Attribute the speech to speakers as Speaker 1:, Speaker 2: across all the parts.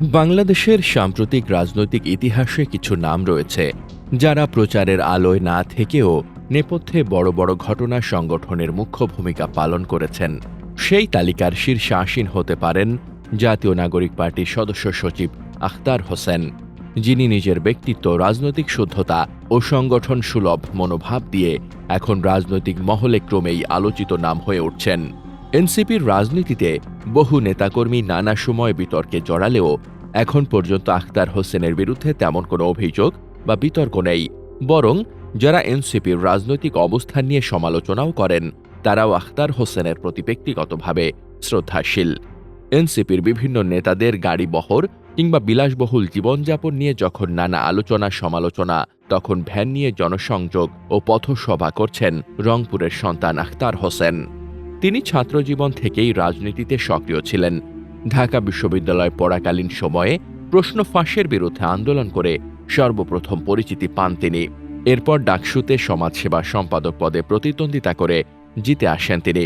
Speaker 1: বাংলাদেশের সাম্প্রতিক রাজনৈতিক ইতিহাসে কিছু নাম রয়েছে, যারা প্রচারের আলোয় না থেকেও নেপথ্যে বড় বড় ঘটনা সংগঠনের মুখ্য ভূমিকা পালন করেছেন। সেই তালিকার শীর্ষে আসীন হতে পারেন জাতীয় নাগরিক পার্টির সদস্য সচিব আখতার হোসেন, যিনি নিজের ব্যক্তিত্ব, রাজনৈতিক শুদ্ধতা ও সংগঠন সুলভ মনোভাব দিয়ে এখন রাজনৈতিক মহলে ক্রমেই আলোচিত নাম হয়ে উঠছেন। এনসিপির রাজনীতিতে বহু নেতাকর্মী নানা সময় বিতর্কে জড়ালেও এখন পর্যন্ত আখতার হোসেনের বিরুদ্ধে তেমন কোনো অভিযোগ বা বিতর্ক নেই। বরং যারা এনসিপির রাজনৈতিক অবস্থান নিয়ে সমালোচনাও করেন, তারাও আখতার হোসেনের প্রতি ব্যক্তিগতভাবে শ্রদ্ধাশীল। এনসিপির বিভিন্ন নেতাদের গাড়ি বহর কিংবা বিলাসবহুল জীবনযাপন নিয়ে যখন নানা আলোচনা সমালোচনা, তখন ভ্যান নিয়ে জনসংযোগ ও পথসভা করছেন রংপুরের সন্তান আখতার হোসেন। তিনি ছাত্রজীবন থেকেই রাজনীতিতে সক্রিয় ছিলেন। ঢাকা বিশ্ববিদ্যালয় পড়াকালীন সময়ে প্রশ্ন ফাঁসের বিরুদ্ধে আন্দোলন করে সর্বপ্রথম পরিচিতি পান তিনি। এরপর ডাকসুতে সমাজসেবা সম্পাদক পদে প্রতিদ্বন্দ্বিতা করে জিতে আসেন তিনি।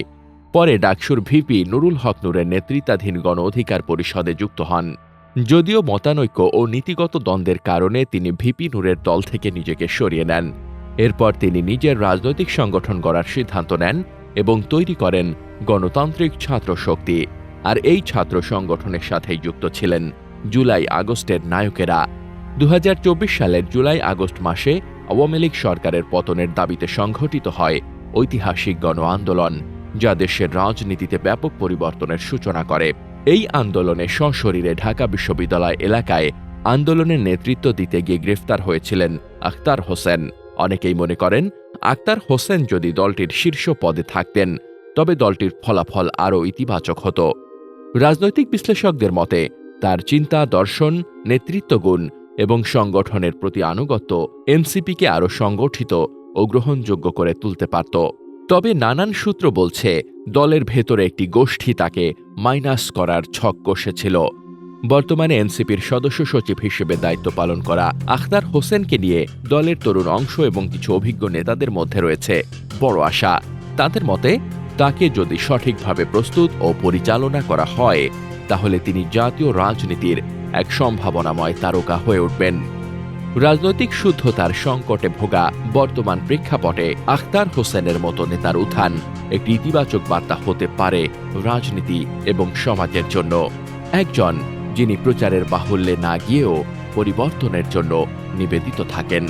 Speaker 1: পরে ডাকসুর ভিপি নুরুল হক নূরের নেতৃত্বাধীন গণ অধিকার পরিষদে যুক্ত হন। যদিও মতানৈক্য ও নীতিগত দ্বন্দ্বের কারণে তিনি ভিপি নূরের দল থেকে নিজেকে সরিয়ে নেন। এরপর তিনি নিজের রাজনৈতিক সংগঠন গড়ার সিদ্ধান্ত নেন এবং তৈরি করেন গণতান্ত্রিক ছাত্র শক্তি আর এই ছাত্র সংগঠনের সাথেই যুক্ত ছিলেন জুলাই আগস্টের নায়কেরা। দু হাজার চব্বিশ সালের জুলাই আগস্ট মাসে আওয়ামী লীগ সরকারের পতনের দাবিতে সংঘটিত হয় ঐতিহাসিক গণ আন্দোলন, যা দেশের রাজনীতিতে ব্যাপক পরিবর্তনের সূচনা করে। এই আন্দোলনে সশরীরে ঢাকা বিশ্ববিদ্যালয় এলাকায় আন্দোলনের নেতৃত্ব দিতে গিয়ে গ্রেফতার হয়েছিলেন আখতার হোসেন। অনেকেই মনে করেন আক্তার হোসেন যদি দলটির শীর্ষ পদে থাকতেন, তবে দলটির ফলাফল আরও ইতিবাচক হতো। রাজনৈতিক বিশ্লেষকদের মতে, তার চিন্তা, দর্শন, নেতৃত্বগুণ এবং সংগঠনের প্রতি আনুগত্য এনসিপিকে আরও সংগঠিত ও গ্রহণযোগ্য করে তুলতে পারত। তবে নানান সূত্র বলছে, দলের ভেতরে একটি গোষ্ঠী তাকে মাইনাস করার ছক কষেছিল। বর্তমানে এনসিপির সদস্য সচিব হিসেবে দায়িত্ব পালন করা আখতার হোসেনকে নিয়ে দলের তরুণ অংশ এবং কিছু অভিজ্ঞ নেতাদের মধ্যে রয়েছে বড় আশা। তাদের মতে, তাকে যদি সঠিকভাবে প্রস্তুত ও পরিচালনা করা হয়, তাহলে তিনি জাতীয় রাজনীতির এক সম্ভাবনাময় তারকা হয়ে উঠবেন। রাজনৈতিক শুদ্ধতার সংকটে ভোগা বর্তমান প্রেক্ষাপটে আখতার হোসেনের মতো নেতার উত্থান একটি ইতিবাচক বার্তা হতে পারে রাজনীতি এবং সমাজের জন্য। একজন যিনি প্রচারের বাহুল্যে না গিয়েও পরিবর্তনের জন্য নিবেদিত থাকেন।